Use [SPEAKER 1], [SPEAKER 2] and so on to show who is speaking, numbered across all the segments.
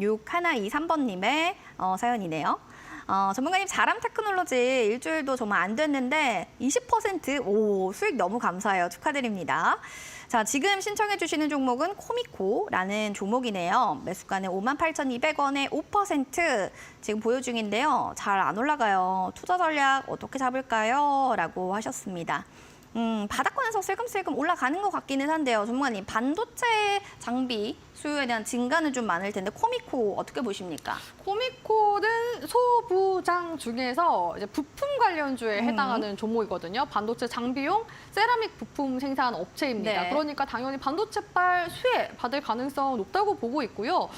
[SPEAKER 1] 6123번님의 어, 사연이네요. 어, 전문가님 자람 테크놀로지 일주일도 정말 안 됐는데 20% 오, 수익 너무 감사해요. 축하드립니다. 자, 지금 신청해 주시는 종목은 코미코라는 종목이네요. 매수가는 58,200원에 5% 지금 보유 중인데요. 잘 안 올라가요. 투자 전략 어떻게 잡을까요? 라고 하셨습니다. 음, 바닥권에서 슬금슬금 올라가는 것 같기는 한데요. 전문가님, 반도체 장비 수요에 대한 증가는 좀 많을 텐데 코미코 어떻게 보십니까?
[SPEAKER 2] 코미코는 소부장 중에서 이제 부품 관련주에
[SPEAKER 1] 음.
[SPEAKER 2] 해당하는 종목이거든요. 반도체 장비용 세라믹 부품 생산 업체입니다.
[SPEAKER 1] 네.
[SPEAKER 2] 그러니까 당연히 반도체발 수혜 받을 가능성 높다고 보고 있고요.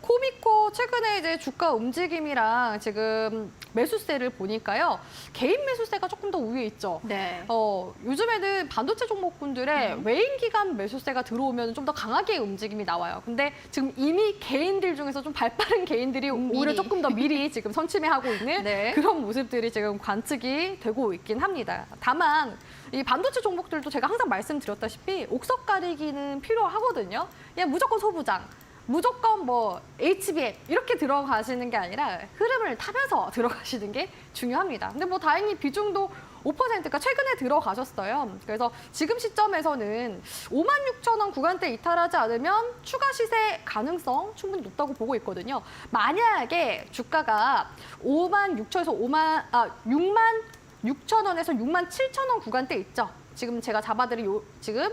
[SPEAKER 2] 코미코 최근에 이제 주가 움직임이랑 지금 매수세를 보니까요. 개인 매수세가 조금 더 우위에 있죠.
[SPEAKER 1] 네.
[SPEAKER 2] 어, 요즘에는 반도체 종목군들의
[SPEAKER 1] 음.
[SPEAKER 2] 외인 기간 매수세가 들어오면 좀 더 강하게 움직임이 나와요. 근데 지금 이미 개인들 중에서 좀 발빠른 개인들이
[SPEAKER 1] 음,
[SPEAKER 2] 오히려. 조금 더 미리 지금 선침해하고 있는
[SPEAKER 1] 네.
[SPEAKER 2] 그런 모습들이 지금 관측이 되고 있긴 합니다. 다만 이 반도체 종목들도 제가 항상 말씀드렸다시피 옥석 가리기는 필요하거든요. 그냥 무조건 소부장. 무조건 뭐 HBM 이렇게 들어가시는 게 아니라 흐름을 타면서 들어가시는 게 중요합니다. 근데 뭐 다행히 비중도 5%가 최근에 들어가셨어요. 그래서 지금 시점에서는 5만 6천 원 구간대 이탈하지 않으면 추가 시세 가능성 충분히 높다고 보고 있거든요. 만약에 주가가 5만 6천에서 5만 아 6만 6천 원에서 6만 7천 원 구간대 있죠. 지금 제가 잡아드린 요 지금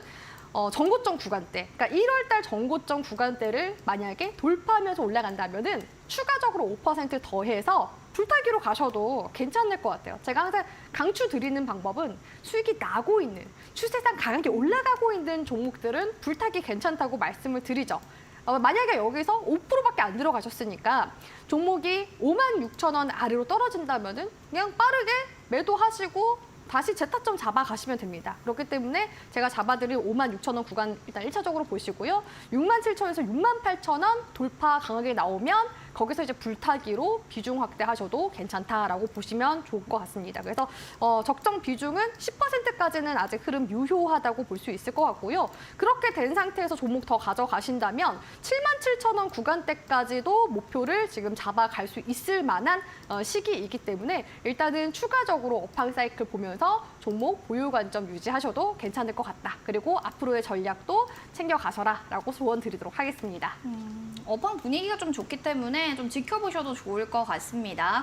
[SPEAKER 2] 어, 전고점 구간대, 그러니까 1월달 전고점 구간대를 만약에 돌파하면서 올라간다면은 추가적으로 5% 더해서 불타기로 가셔도 괜찮을 것 같아요. 제가 항상 강추 드리는 방법은 수익이 나고 있는 추세상 강하게 올라가고 있는 종목들은 불타기 괜찮다고 말씀을 드리죠. 어, 만약에 여기서 5%밖에 안 들어가셨으니까 종목이 5만 6천 원 아래로 떨어진다면은 그냥 빠르게 매도하시고 다시 재타점 잡아가시면 됩니다. 그렇기 때문에 제가 잡아드릴 5만 6천 원 구간 일단 1차적으로 보시고요. 6만 7천에서 6만 8천 원 돌파 강하게 나오면 거기서 이제 불타기로 비중 확대하셔도 괜찮다라고 보시면 좋을 것 같습니다. 그래서 어, 적정 비중은 10%까지는 아직 흐름 유효하다고 볼 수 있을 것 같고요. 그렇게 된 상태에서 종목 더 가져가신다면 7만 7천 원 구간대까지도 목표를 지금 잡아갈 수 있을 만한 어, 시기이기 때문에 일단은 추가적으로 업황 사이클 보면서 종목 보유 관점 유지하셔도 괜찮을 것 같다. 그리고 앞으로의 전략도 챙겨 가셔라라고 소원 드리도록 하겠습니다.
[SPEAKER 1] 업황 분위기가 좀 좋기 때문에 좀 지켜보셔도 좋을 것 같습니다.